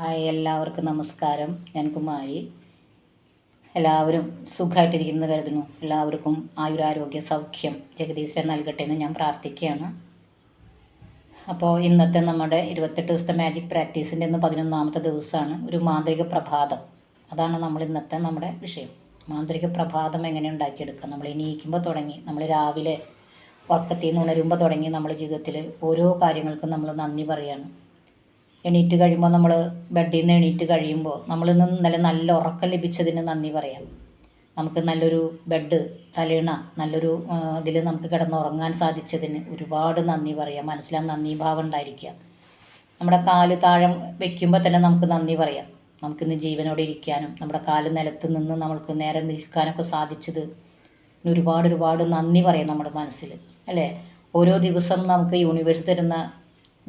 Hi എല്ലാവർക്കും നമസ്കാരം. ഞാൻ കുമാരി. എല്ലാവരും സുഖമായിട്ടിരിക്കുന്നത് കരുതുന്നു. എല്ലാവർക്കും ആയുരാരോഗ്യ സൗഖ്യം ജഗദീശൻ നൽകട്ടെ എന്ന് ഞാൻ പ്രാർത്ഥിക്കുകയാണ്. അപ്പോൾ ഇന്നത്തെ നമ്മുടെ ഇരുപത്തെട്ട് ദിവസത്തെ മാജിക് പ്രാക്ടീസിന്റെ ഇന്ന് പതിനൊന്നാമത്തെ ദിവസമാണ് ഒരു മാന്ത്രിക പ്രഭാതം. അതാണ് നമ്മൾ ഇന്നത്തെ നമ്മുടെ വിഷയം. മാന്ത്രിക പ്രഭാതം എങ്ങനെ ഉണ്ടാക്കിയെടുക്കുക നമ്മൾ എണീക്കുമ്പോൾ തുടങ്ങി നമ്മൾ രാവിലെ ഉറക്കത്തിൽ നിന്ന് ഉണരുമ്പോൾ തുടങ്ങി നമ്മുടെ ജീവിതത്തിൽ ഓരോ കാര്യങ്ങൾക്കും നമ്മൾ നന്ദി പറയാണ്. എണീറ്റ് കഴിയുമ്പോൾ നമ്മൾ ബെഡിൽ നിന്ന് എണീറ്റ് കഴിയുമ്പോൾ നമ്മൾ ഇന്ന് ഇന്നലെ നല്ല ഉറക്കം ലഭിച്ചതിന് നന്ദി പറയാം. നമുക്ക് നല്ലൊരു ബെഡ് തലേണ നല്ലൊരു ഇതിൽ നമുക്ക് കിടന്നുറങ്ങാൻ സാധിച്ചതിന് ഒരുപാട് നന്ദി പറയാം. മനസ്സിലാൻ നന്ദി ഭാവം ഉണ്ടായിരിക്കുക. നമ്മുടെ കാൽ താഴെ വെക്കുമ്പോൾ തന്നെ നമുക്ക് നന്ദി പറയാം. നമുക്കിന്ന് ജീവനോടെ ഇരിക്കാനും നമ്മുടെ കാൽ നിലത്ത് നിന്ന് നമ്മൾക്ക് നേരെ നിൽക്കാനൊക്കെ സാധിച്ചത് ഒരുപാട് ഒരുപാട് നന്ദി പറയാം നമ്മുടെ മനസ്സിൽ. അല്ലേ? ഓരോ ദിവസം നമുക്ക് യൂണിവേഴ്സ് തരുന്ന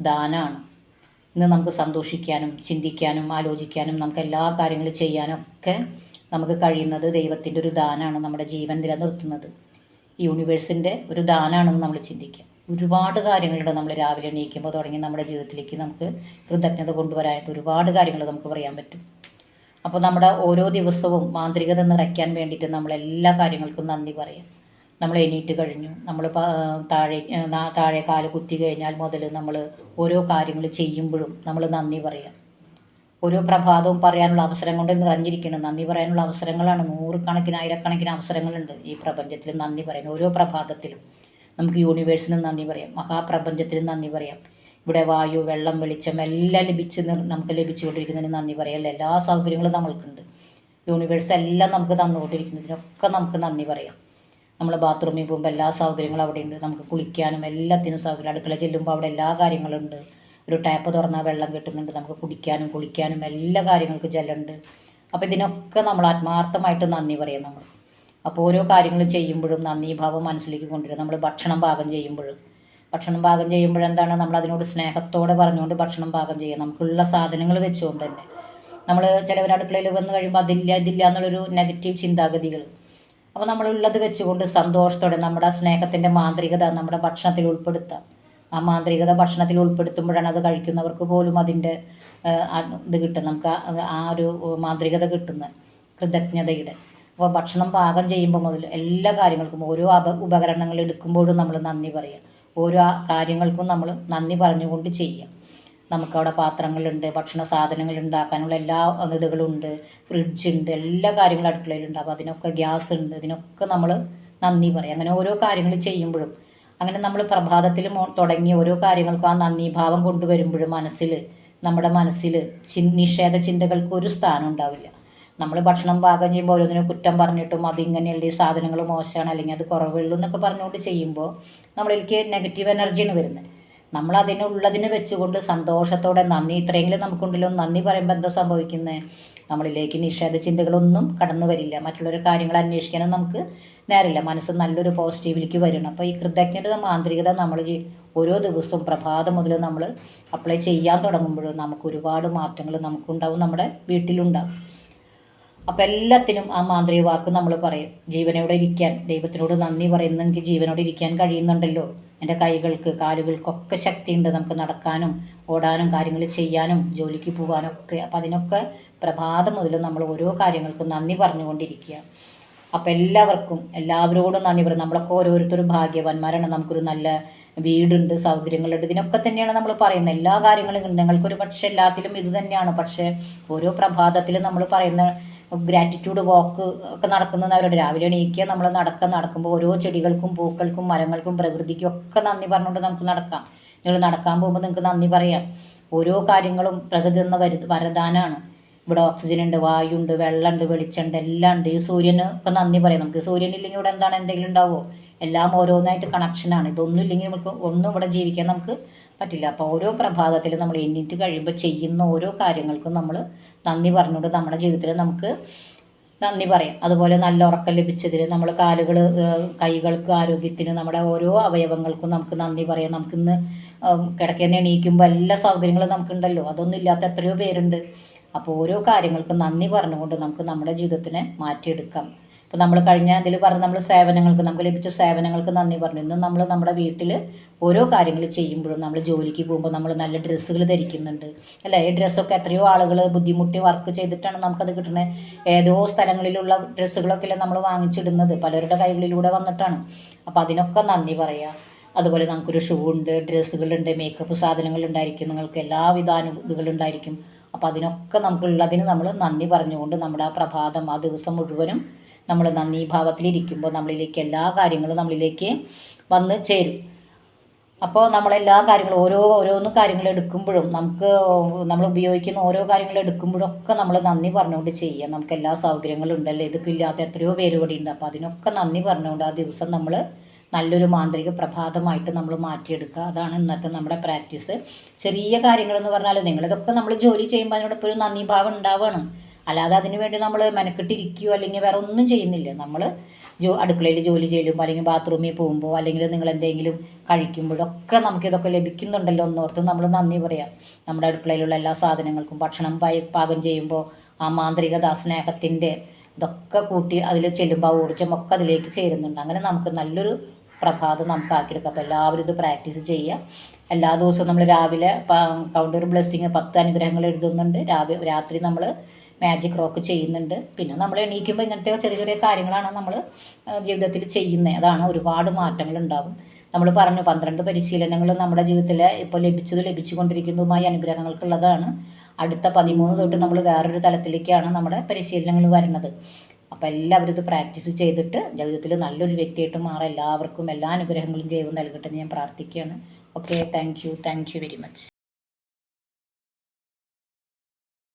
ദാനമാണ്. ഇന്ന് നമുക്ക് സന്തോഷിക്കാനും ചിന്തിക്കാനും ആലോചിക്കാനും നമുക്ക് എല്ലാ കാര്യങ്ങളും ചെയ്യാനൊക്കെ നമുക്ക് കഴിയുന്നത് ദൈവത്തിന്റെ ഒരു ദാനമാണ് നമ്മുടെ ജീവൻ നിലനിർത്തുന്നത്. യൂണിവേഴ്സിന്റെ ഒരു ദാനമാണെന്ന് നമ്മൾ ചിന്തിക്കുക. ഒരുപാട് കാര്യങ്ങളുണ്ട് നമ്മൾ രാവിലെ എണീക്കുമ്പോൾ തുടങ്ങി നമ്മുടെ ജീവിതത്തിലേക്ക് നമുക്ക് കൃതജ്ഞത കൊണ്ടുവരാനായിട്ട് ഒരുപാട് കാര്യങ്ങൾ നമുക്ക് പറയാൻ പറ്റും. അപ്പോൾ നമ്മുടെ ഓരോ ദിവസവും മാന്ത്രികത നിറയ്ക്കാൻ വേണ്ടിയിട്ട് നമ്മൾ എല്ലാ കാര്യങ്ങൾക്കും നന്ദി പറയാം. നമ്മൾ എണീറ്റ് കഴിഞ്ഞു. നമ്മൾ താഴെ താഴെ കാൽ കുത്തി കഴിഞ്ഞാൽ മുതൽ നമ്മൾ ഓരോ കാര്യങ്ങൾ ചെയ്യുമ്പോഴും നമ്മൾ നന്ദി പറയാം. ഓരോ പ്രഭാതവും പറയാനുള്ള അവസരം കൊണ്ട് നിറഞ്ഞിരിക്കണം. നന്ദി പറയാനുള്ള അവസരങ്ങളാണ്. നൂറുകണക്കിന് ആയിരക്കണക്കിന് അവസരങ്ങളുണ്ട് ഈ പ്രപഞ്ചത്തിൽ നന്ദി പറയാൻ. ഓരോ പ്രഭാതത്തിലും നമുക്ക് യൂണിവേഴ്സിന് നന്ദി പറയാം. മഹാപ്രപഞ്ചത്തിന് നന്ദി പറയാം. ഇവിടെ വായു വെള്ളം വെളിച്ചം എല്ലാം ലഭിച്ച് നമുക്ക് ലഭിച്ചുകൊണ്ടിരിക്കുന്നതിന് നന്ദി പറയാം. എല്ലാ സൗകര്യങ്ങളും നമ്മൾക്കുണ്ട്. യൂണിവേഴ്സ് എല്ലാം നമുക്ക് തന്നുകൊണ്ടിരിക്കുന്നതിനൊക്കെ നമുക്ക് നന്ദി പറയാം. നമ്മൾ ബാത്റൂമിൽ പോകുമ്പോൾ എല്ലാ സൗകര്യങ്ങളും അവിടെ ഉണ്ട് നമുക്ക് കുളിക്കാനും എല്ലാത്തിനും സൗകര്യം. അടുക്കള ചെല്ലുമ്പോൾ അവിടെ എല്ലാ കാര്യങ്ങളും ഉണ്ട് ഒരു ടാപ്പ് തുറന്നാൽ വെള്ളം കിട്ടുന്നുണ്ട്. നമുക്ക് കുടിക്കാനും കുളിക്കാനും എല്ലാ കാര്യങ്ങൾക്കും ജലമുണ്ട്. അപ്പോൾ ഇതിനൊക്കെ നമ്മൾ ആത്മാർത്ഥമായിട്ട് നന്ദി പറയാം നമ്മൾ അപ്പോൾ ഓരോ കാര്യങ്ങൾ ചെയ്യുമ്പോഴും നന്ദി ഭാവം മനസ്സിലേക്ക് കൊണ്ടുവരിക നമ്മൾ ഭക്ഷണം പാകം ചെയ്യുമ്പോഴും ഭക്ഷണം പാകം ചെയ്യുമ്പോഴെന്താണ് നമ്മൾ അതിനോട് സ്നേഹത്തോടെ പറഞ്ഞുകൊണ്ട് ഭക്ഷണം പാകം ചെയ്യുക. നമുക്കുള്ള സാധനങ്ങൾ വെച്ചുകൊണ്ട് തന്നെ. നമ്മൾ ചിലവർ അടുക്കളയിൽ വന്ന് കഴിയുമ്പോൾ അതില്ല ഇതില്ല എന്നുള്ളൊരു നെഗറ്റീവ് ചിന്താഗതികൾ അപ്പോൾ നമ്മൾ ഉള്ളത് വെച്ചുകൊണ്ട് സന്തോഷത്തോടെ നമ്മുടെ സ്നേഹത്തിന്റെ മാന്ത്രികത നമ്മുടെ ഭക്ഷണത്തിൽ ഉൾപ്പെടുത്താം. ആ മാന്ത്രികത ഭക്ഷണത്തിൽ ഉൾപ്പെടുത്തുമ്പോഴാണ് അത് കഴിക്കുന്നവർക്ക് പോലും അതിന്റെ ഇത് കിട്ടും നമുക്ക് ആ- ഒരു മാന്ത്രികത കിട്ടുന്നത് കൃതജ്ഞതയുടെ. അപ്പോൾ ഭക്ഷണം പാകം ചെയ്യുമ്പോൾ മുതൽ എല്ലാ കാര്യങ്ങൾക്കും ഓരോ അപ ഉപകരണങ്ങൾ എടുക്കുമ്പോഴും നമ്മൾ നന്ദി പറയുക. ഓരോ കാര്യങ്ങൾക്കും നമ്മൾ നന്ദി പറഞ്ഞുകൊണ്ട് ചെയ്യുക. നമുക്കവിടെ പാത്രങ്ങളുണ്ട് ഭക്ഷണ സാധനങ്ങൾ ഉണ്ടാക്കാനുള്ള എല്ലാ ഇതുകളുണ്ട് ഫ്രിഡ്ജ് ഉണ്ട് എല്ലാ കാര്യങ്ങളും അടുക്കളയിലുണ്ട്. അപ്പോൾ അതിനൊക്കെ ഗ്യാസ് ഉണ്ട് ഇതിനൊക്കെ നമ്മൾ നന്ദി പറയും. അങ്ങനെ ഓരോ കാര്യങ്ങൾ ചെയ്യുമ്പോഴും അങ്ങനെ നമ്മൾ പ്രഭാതത്തിൽ തുടങ്ങി തുടങ്ങിയ ഓരോ കാര്യങ്ങൾക്കും ആ നന്ദി ഭാവം കൊണ്ടുവരുമ്പോഴും മനസ്സിൽ നമ്മുടെ മനസ്സിൽ ചി നിഷേധ ചിന്തകൾക്ക് ഒരു സ്ഥാനം ഉണ്ടാവില്ല. നമ്മൾ ഭക്ഷണം പാകം ചെയ്യുമ്പോൾ ഓരോന്നിനും കുറ്റം പറഞ്ഞിട്ടും അതിങ്ങനെയല്ല സാധനങ്ങൾ മോശമാണ് അല്ലെങ്കിൽ അത് കുറവുള്ളൂ എന്നൊക്കെ പറഞ്ഞുകൊണ്ട് ചെയ്യുമ്പോൾ നമ്മളിലേക്ക് നെഗറ്റീവ് എനർജിയാണ് വരുന്നത്. നമ്മൾ അതിനുള്ളതിന് വെച്ചുകൊണ്ട് സന്തോഷത്തോടെ നന്ദി. ഇത്രയെങ്കിലും നമുക്കുണ്ടല്ലോ നന്ദി പറയുമ്പോൾ എന്താ സംഭവിക്കുന്നത് നമ്മളിലേക്ക് നിഷേധ ചിന്തകളൊന്നും കടന്നു വരില്ല. മറ്റുള്ളൊരു കാര്യങ്ങൾ അന്വേഷിക്കാനും നമുക്ക് നേരില്ല മനസ്സ് നല്ലൊരു പോസിറ്റീവിലേക്ക് വരണം. അപ്പോൾ ഈ കൃതജ്ഞത മാന്ത്രികത നമ്മൾ ഓരോ ദിവസവും പ്രഭാതം മുതൽ നമ്മൾ അപ്ലൈ ചെയ്യാൻ തുടങ്ങുമ്പോൾ നമുക്ക് ഒരുപാട് മാറ്റങ്ങൾ നമുക്കുണ്ടാവും നമ്മുടെ വീട്ടിലുണ്ടാവും. അപ്പം എല്ലാത്തിനും ആ മാന്ത്രിക വാക്ക് നമ്മൾ പറയും. ജീവനോടെ ഇരിക്കാൻ ദൈവത്തിനോട് നന്ദി പറയുന്നെങ്കിൽ ജീവനോടെ ഇരിക്കാൻ കഴിയുന്നുണ്ടല്ലോ. എന്റെ കൈകൾക്ക് കാലുകൾക്കൊക്കെ ശക്തിയുണ്ട് നമുക്ക് നടക്കാനും ഓടാനും കാര്യങ്ങൾ ചെയ്യാനും ജോലിക്ക് പോകാനും ഒക്കെ അപ്പം അതിനൊക്കെ പ്രഭാതം മുതൽ നമ്മൾ ഓരോ കാര്യങ്ങൾക്കും നന്ദി പറഞ്ഞുകൊണ്ടിരിക്കുക. അപ്പം എല്ലാവർക്കും എല്ലാവരോടും നന്ദി പറയും നമ്മളൊക്കെ ഓരോരുത്തരും ഭാഗ്യവാന്മാരാണ്. നമുക്കൊരു നല്ല വീടുണ്ട് സൗകര്യങ്ങളുണ്ട്. ഇതിനൊക്കെ തന്നെയാണ് നമ്മൾ പറയുന്നത്. എല്ലാ കാര്യങ്ങളും ഞങ്ങൾക്കൊരു പക്ഷേ എല്ലാത്തിലും ഇത് തന്നെയാണ്. പക്ഷേ ഓരോ പ്രഭാതത്തിലും നമ്മൾ പറയുന്ന ഗ്രാറ്റിറ്റ്യൂഡ് വാക്ക് ഒക്കെ നടക്കുന്നത് അവരുടെ. രാവിലെ എണീക്കുക നമ്മൾ നടക്കാൻ നടക്കുമ്പോൾ ഓരോ ചെടികൾക്കും പൂക്കൾക്കും മരങ്ങൾക്കും പ്രകൃതിക്കും ഒക്കെ നന്ദി പറഞ്ഞുകൊണ്ട് നമുക്ക് നടക്കാം. നിങ്ങൾ നടക്കാൻ പോകുമ്പോൾ നിങ്ങൾക്ക് നന്ദി പറയാം. ഓരോ കാര്യങ്ങളും പ്രകൃതി എന്ന വരു വരദാനാണ്. ഇവിടെ ഓക്സിജൻ ഉണ്ട് വായു ഉണ്ട് വെള്ളമുണ്ട് വെളിച്ചമുണ്ട് എല്ലാം ഉണ്ട്. ഈ സൂര്യന് ഒക്കെ നന്ദി പറയാം. നമുക്ക് സൂര്യൻ ഇല്ലെങ്കിൽ ഇവിടെ എന്താണ് എന്തെങ്കിലും ഉണ്ടാവുമോ എല്ലാം ഓരോന്നായിട്ട് കണക്ഷനാണ് ഇതൊന്നും ഇല്ലെങ്കിൽ നമുക്ക് ഒന്നും ഇവിടെ ജീവിക്കാൻ നമുക്ക് പറ്റില്ല. അപ്പോൾ ഓരോ പ്രഭാതത്തിലും നമ്മൾ എണ്ണീറ്റ് കഴിയുമ്പോൾ ചെയ്യുന്ന ഓരോ കാര്യങ്ങൾക്കും നമ്മൾ നന്ദി പറഞ്ഞുകൊണ്ട് നമ്മുടെ ജീവിതത്തിൽ നമുക്ക് നന്ദി പറയാം. അതുപോലെ നല്ല ഉറക്കം ലഭിച്ചതിന് നമ്മൾ കാലുകൾ കൈകൾക്ക് ആരോഗ്യത്തിന് നമ്മുടെ ഓരോ അവയവങ്ങൾക്കും നമുക്ക് നന്ദി പറയാം. നമുക്കിന്ന് കിടക്കുന്ന എണീക്കുമ്പോൾ എല്ലാ സൗകര്യങ്ങളും നമുക്കുണ്ടല്ലോ. അതൊന്നും ഇല്ലാത്ത എത്രയോ പേരുണ്ട്. അപ്പോൾ ഓരോ കാര്യങ്ങൾക്കും നന്ദി പറഞ്ഞുകൊണ്ട് നമുക്ക് നമ്മുടെ ജീവിതത്തിനെ മാറ്റിയെടുക്കാം. ഇപ്പോൾ നമ്മൾ കഴിഞ്ഞ ഇതിൽ പറഞ്ഞ നമ്മൾ സേവനങ്ങൾക്ക് നമുക്ക് ലഭിച്ച സേവനങ്ങൾക്ക് നന്ദി പറഞ്ഞു. ഇന്ന് നമ്മൾ നമ്മുടെ വീട്ടിൽ ഓരോ കാര്യങ്ങൾ ചെയ്യുമ്പോഴും നമ്മൾ ജോലിക്ക് പോകുമ്പോൾ നമ്മൾ നല്ല ഡ്രസ്സുകൾ ധരിക്കുന്നുണ്ട്. അല്ലേ? ഈ ഡ്രസ്സൊക്കെ എത്രയോ ആളുകൾ ബുദ്ധിമുട്ടി വർക്ക് ചെയ്തിട്ടാണ് നമുക്കത് കിട്ടുന്നത് ഏതോ സ്ഥലങ്ങളിലുള്ള ഡ്രസ്സുകളൊക്കെ അല്ലേ നമ്മൾ വാങ്ങിച്ചിടുന്നത്. പലരുടെ കൈകളിലൂടെ വന്നിട്ടാണ്. അപ്പോൾ അതിനൊക്കെ നന്ദി പറയുക അതുപോലെ നമുക്കൊരു ഷൂ ഉണ്ട് ഡ്രസ്സുകളുണ്ട് മേക്കപ്പ് സാധനങ്ങളുണ്ടായിരിക്കും. നിങ്ങൾക്ക് എല്ലാവിധ അനുഭൂതികളുണ്ടായിരിക്കും അപ്പോൾ അതിനൊക്കെ നമുക്കുള്ളതിന് നമ്മൾ നന്ദി പറഞ്ഞുകൊണ്ട് നമ്മുടെ ആ പ്രഭാതം ആ ദിവസം മുഴുവനും നമ്മൾ നന്ദി ഭാവത്തിലിരിക്കുമ്പോൾ നമ്മളിലേക്ക് എല്ലാ കാര്യങ്ങളും നമ്മളിലേക്ക് വന്ന് ചേരും. അപ്പോൾ നമ്മളെല്ലാ കാര്യങ്ങളും ഓരോ ഓരോന്ന് കാര്യങ്ങൾ എടുക്കുമ്പോഴും നമുക്ക് നമ്മൾ ഉപയോഗിക്കുന്ന ഓരോ കാര്യങ്ങൾ എടുക്കുമ്പോഴൊക്കെ നമ്മൾ നന്ദി പറഞ്ഞുകൊണ്ട് ചെയ്യുക. നമുക്ക് എല്ലാ സൗകര്യങ്ങളും ഉണ്ടല്ലോ ഇതൊക്കെ ഇല്ലാത്ത എത്രയോ പേര് ഇവിടെ ഉണ്ട്. അപ്പോൾ അതിനൊക്കെ നന്ദി പറഞ്ഞുകൊണ്ട് ആ ദിവസം നമ്മൾ നല്ലൊരു മാന്ത്രിക പ്രഭാതമായിട്ട് നമ്മൾ മാറ്റിയെടുക്കുക. അതാണ് ഇന്നത്തെ നമ്മുടെ പ്രാക്ടീസ്. ചെറിയ കാര്യങ്ങളെന്ന് പറഞ്ഞാൽ നിങ്ങളിതൊക്കെ നമ്മൾ ജോലി ചെയ്യുമ്പോൾ അതിനോടൊപ്പം ഒരു നന്ദി ഭാവം ഉണ്ടാവണം. അല്ലാതെ അതിനു വേണ്ടി നമ്മൾ മെനക്കെട്ടിരിക്കുകയോ അല്ലെങ്കിൽ വേറെ ഒന്നും ചെയ്യുന്നില്ല. നമ്മൾ ജോ അടുക്കളയിൽ ജോലി ചെയ്യുമ്പോൾ അല്ലെങ്കിൽ ബാത്റൂമിൽ പോകുമ്പോൾ അല്ലെങ്കിൽ നിങ്ങൾ എന്തെങ്കിലും കഴിക്കുമ്പോഴൊക്കെ നമുക്കിതൊക്കെ ലഭിക്കുന്നുണ്ടല്ലോ എന്നോർത്ത് നമ്മൾ നന്ദി പറയാം. നമ്മുടെ അടുക്കളയിലുള്ള എല്ലാ സാധനങ്ങൾക്കും ഭക്ഷണം പാകം ചെയ്യുമ്പോൾ ആ മാന്ത്രികത സ്നേഹത്തിന്റെ ഇതൊക്കെ കൂട്ടി അതിൽ ചെല്ലുമ്പോൾ ആ ഊർജമൊക്കെ അതിലേക്ക് ചേരുന്നുണ്ട്. അങ്ങനെ നമുക്ക് നല്ലൊരു പ്രഭാതം നമുക്ക് ആക്കിയെടുക്കാം. അപ്പോൾ എല്ലാവരും ഇത് പ്രാക്ടീസ് ചെയ്യുക എല്ലാ ദിവസവും നമ്മൾ രാവിലെ കൗണ്ടർ ബ്ലെസ്സിങ് പത്ത് അനുഗ്രഹങ്ങൾ എഴുതുന്നുണ്ട്. രാവിലെ രാത്രി നമ്മൾ മാജിക് റോക്ക് ചെയ്യുന്നുണ്ട്. പിന്നെ നമ്മൾ എണീക്കുമ്പോൾ ഇങ്ങനത്തെ ചെറിയ ചെറിയ കാര്യങ്ങളാണ് നമ്മൾ ജീവിതത്തിൽ ചെയ്യുന്നത് അതാണ് ഒരുപാട് മാറ്റങ്ങൾ ഉണ്ടാവും. നമ്മൾ പറഞ്ഞു പന്ത്രണ്ട് പരിശീലനങ്ങൾ നമ്മുടെ ജീവിതത്തിൽ ഇപ്പോൾ ലഭിച്ചത് ലഭിച്ചുകൊണ്ടിരിക്കുന്നതുമായ അനുഗ്രഹങ്ങൾക്കുള്ളതാണ്. അടുത്ത പതിമൂന്ന് തൊട്ട് നമ്മൾ വേറൊരു തലത്തിലേക്കാണ് നമ്മുടെ പരിശീലനങ്ങൾ വരുന്നത്. അപ്പം എല്ലാവരും ഇത് പ്രാക്ടീസ് ചെയ്തിട്ട് ജീവിതത്തിൽ നല്ലൊരു വ്യക്തിയായിട്ട് മാറാം എല്ലാവർക്കും എല്ലാ അനുഗ്രഹങ്ങളും ദൈവം നൽകട്ടെ എന്ന് ഞാൻ പ്രാർത്ഥിക്കുകയാണ്. Okay thank you thank you very much